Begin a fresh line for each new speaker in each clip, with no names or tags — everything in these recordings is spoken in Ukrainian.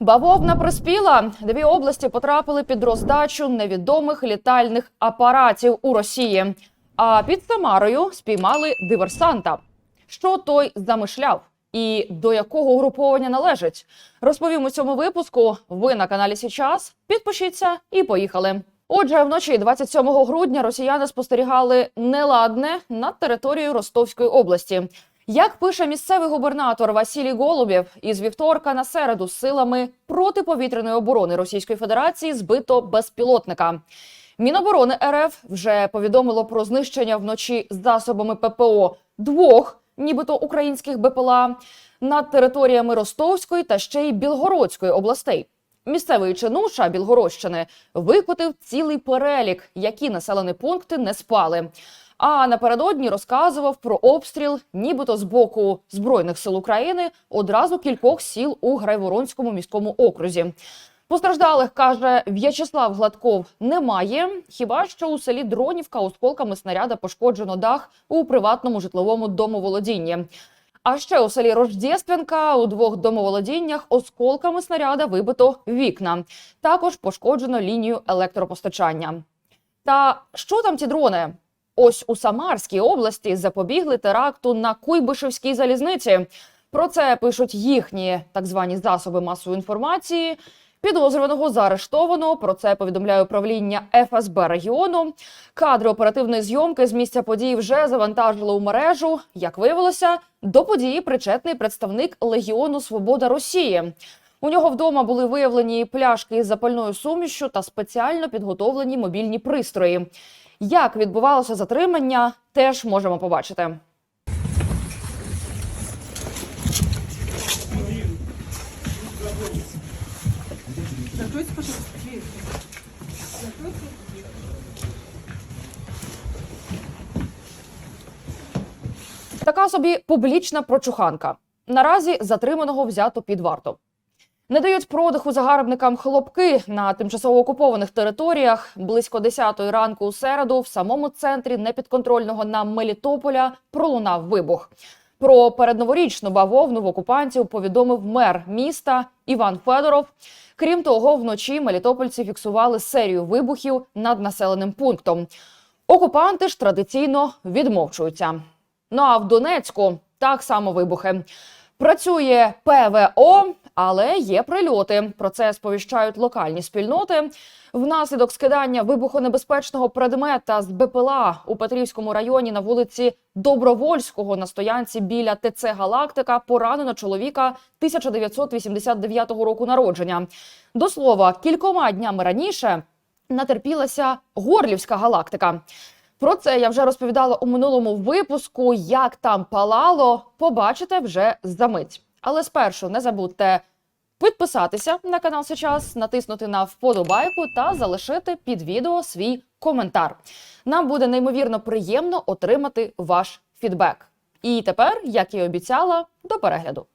Бавовна приспіла. Дві області потрапили під роздачу невідомих літальних апаратів у Росії. А під Самарою спіймали диверсанта. Що той замишляв? І до якого угруповання належить? Розповім у цьому випуску. Ви на каналі Січас. Підпишіться і поїхали. Отже, вночі 27 грудня росіяни спостерігали неладне над територією Ростовської області. Як пише місцевий губернатор Василій Голубєв, із вівторка на середу силами протиповітряної оборони Російської Федерації збито безпілотника. Міноборони РФ вже повідомило про знищення вночі засобами ППО двох, нібито українських БПЛА, над територіями Ростовської та ще й Білгородської областей. Місцевий чинуша Білгородщини викотив цілий перелік, які населені пункти не спали. А напередодні розказував про обстріл, нібито з боку збройних сил України одразу кількох сіл у Грайворонському міському окрузі. Постраждалих каже В'ячеслав Гладков немає. Хіба що у селі Дронівка осколками снаряда пошкоджено дах у приватному житловому домоволодінні. А ще у селі Рождєственка у двох домоволодіннях осколками снаряда вибито вікна. Також пошкоджено лінію електропостачання. Та що там ті дрони? Ось у Самарській області запобігли теракту на Куйбишевській залізниці. Про це пишуть їхні так звані засоби масової інформації. Підозрюваного заарештовано. Про це повідомляє управління ФСБ регіону. Кадри оперативної зйомки з місця події вже завантажили у мережу. Як виявилося, до події причетний представник Легіону Свобода Росії. У нього вдома були виявлені пляшки із запальною сумішю та спеціально підготовлені мобільні пристрої. Як відбувалося затримання, теж можемо побачити. Така собі публічна прочуханка. Наразі затриманого взято під варту. Не дають продиху загарбникам хлопки на тимчасово окупованих територіях. Близько 10-ї ранку у середу в самому центрі непідконтрольного нам Мелітополя пролунав вибух. Про передноворічну бавовну в окупантів повідомив мер міста Іван Федоров. Крім того, вночі мелітопольці фіксували серію вибухів над населеним пунктом. Окупанти ж традиційно відмовчуються. Ну а в Донецьку так само вибухи. Працює ПВО, але є прильоти. Про це сповіщають локальні спільноти. Внаслідок скидання вибухонебезпечного предмета з БПЛА у Петрівському районі на вулиці Добровольського на стоянці біля ТЦ Галактика поранено чоловіка 1989 року народження. До слова, кількома днями раніше натерпілася Горлівська галактика. Про це я вже розповідала у минулому випуску. Як там палало, побачите вже за мить. Але спершу не забудьте підписатися на канал Сейчас, натиснути на вподобайку та залишити під відео свій коментар. Нам буде неймовірно приємно отримати ваш фідбек. І тепер, як і обіцяла, до перегляду.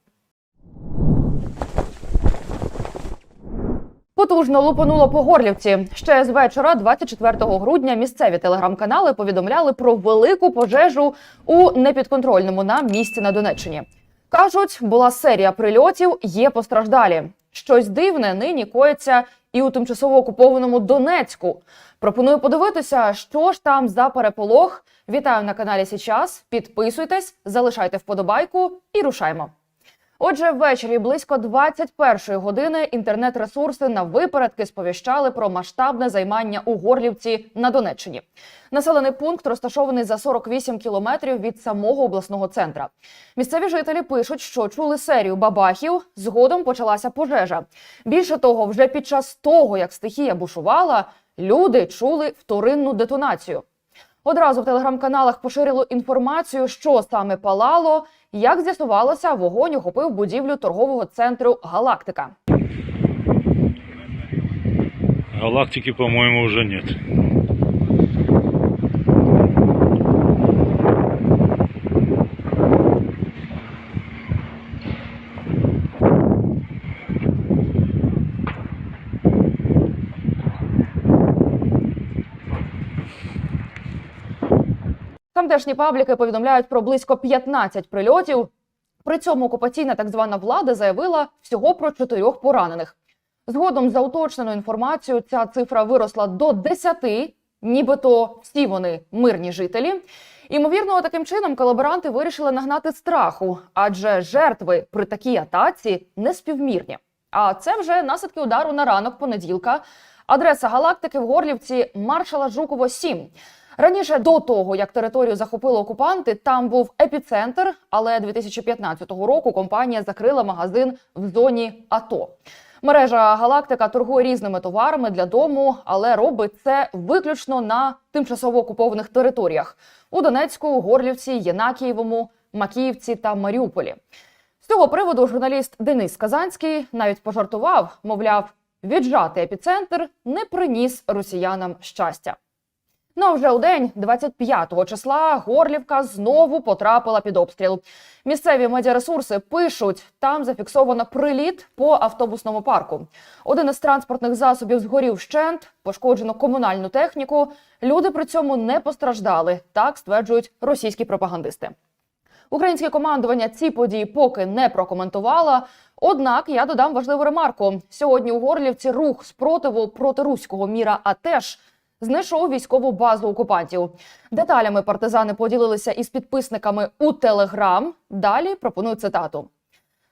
Потужно лупануло по Горлівці. Ще з вечора, 24 грудня, місцеві телеграм-канали повідомляли про велику пожежу у непідконтрольному нам місці на Донеччині. Кажуть, була серія прильотів, є постраждалі. Щось дивне нині коїться і у тимчасово окупованому Донецьку. Пропоную подивитися, що ж там за переполох. Вітаю на каналі Січас. Підписуйтесь, залишайте вподобайку і рушаймо. Отже, ввечері близько 21-ї години інтернет-ресурси на випередки сповіщали про масштабне займання у Горлівці на Донеччині. Населений пункт розташований за 48 кілометрів від самого обласного центра. Місцеві жителі пишуть, що чули серію бабахів. Згодом почалася пожежа. Більше того, вже під час того, як стихія бушувала, люди чули вторинну детонацію. Одразу в телеграм-каналах поширило інформацію, що саме палало. Як з'ясувалося, вогонь охопив будівлю торгового центру Галактика.
Галактики, по-моєму, вже нет.
Тамтешні пабліки повідомляють про близько 15 прильотів. При цьому окупаційна так звана влада заявила всього про чотирьох поранених. Згодом, за уточненою інформацією, ця цифра виросла до 10, нібито всі вони мирні жителі. Імовірно, таким чином колаборанти вирішили нагнати страху, адже жертви при такій атаці неспівмірні. А це вже наслідки удару на ранок понеділка. Адреса галактики в Горлівці маршала Жукова 7. Раніше до того, як територію захопили окупанти, там був епіцентр, але 2015 року компанія закрила магазин в зоні АТО. Мережа Галактика торгує різними товарами для дому, але робить це виключно на тимчасово окупованих територіях у Донецьку, Горлівці, Єнакієвому, Макіївці та Маріуполі. З цього приводу журналіст Денис Казанський навіть пожартував, мовляв, віджати епіцентр не приніс росіянам щастя. Ну а вже у день, 25 числа, Горлівка знову потрапила під обстріл. Місцеві медіаресурси пишуть, там зафіксовано приліт по автобусному парку. Один із транспортних засобів згорів вщент, пошкоджено комунальну техніку. Люди при цьому не постраждали. Так стверджують російські пропагандисти. Українське командування ці події поки не прокоментувало. Однак я додам важливу ремарку: сьогодні у Горлівці рух спротиву проти руського міра АТЕШ знайшов військову базу окупантів. Деталями партизани поділилися із підписниками у Телеграм. Далі пропоную цитату.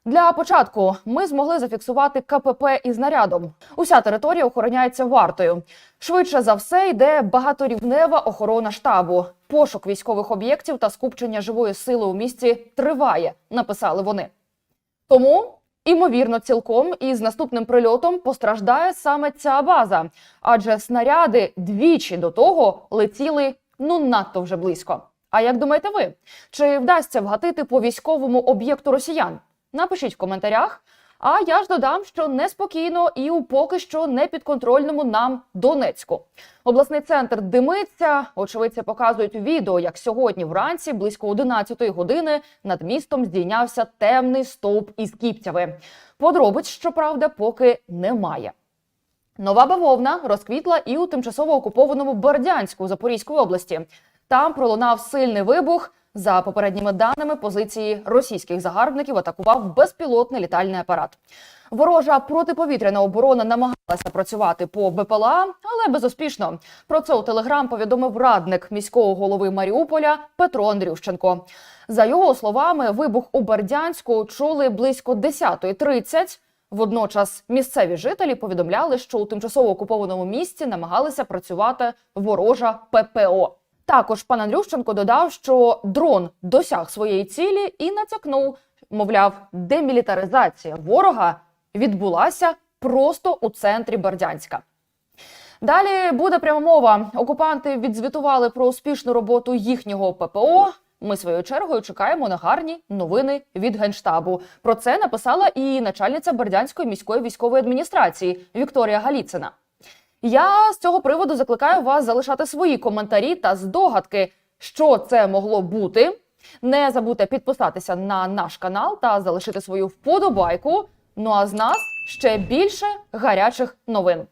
Для початку ми змогли зафіксувати КПП із нарядом. Уся територія охороняється вартою. Швидше за все йде багаторівнева охорона штабу. Пошук військових об'єктів та скупчення живої сили у місті триває. Написали вони. Тому, імовірно, цілком із наступним прильотом постраждає саме ця база, адже снаряди двічі до того летіли ну надто вже близько. А як думаєте ви? Чи вдасться вгатити по військовому об'єкту росіян? Напишіть в коментарях. А я ж додам, що неспокійно і у поки що не підконтрольному нам Донецьку. Обласний центр димиться. Очевидці показують відео, як сьогодні вранці, близько 11 години, над містом здійнявся темний стовп із кіпцями. Подробиць, щоправда, поки немає. Нова бавовна розквітла і у тимчасово окупованому Бердянську Запорізької області. Там пролунав сильний вибух. За попередніми даними, позиції російських загарбників атакував безпілотний літальний апарат. Ворожа протиповітряна оборона намагалася працювати по БПЛА, але безуспішно. Про це у телеграм повідомив радник міського голови Маріуполя Петро Андрющенко. За його словами, вибух у Бердянську чули близько 10.30. Водночас місцеві жителі повідомляли, що у тимчасово окупованому місті намагалися працювати ворожа ППО. Також пан Андрющенко додав, що дрон досяг своєї цілі і натякнув, мовляв, демілітаризація ворога відбулася просто у центрі Бердянська. Далі буде пряма мова. Окупанти відзвітували про успішну роботу їхнього ППО. Ми своєю чергою чекаємо на гарні новини від генштабу. Про це написала і начальниця Бердянської міської військової адміністрації Вікторія Галіцина. Я з цього приводу закликаю вас залишати свої коментарі та здогадки, що це могло бути. Не забудьте підписатися на наш канал та залишити свою вподобайку. Ну а з нас ще більше гарячих новин.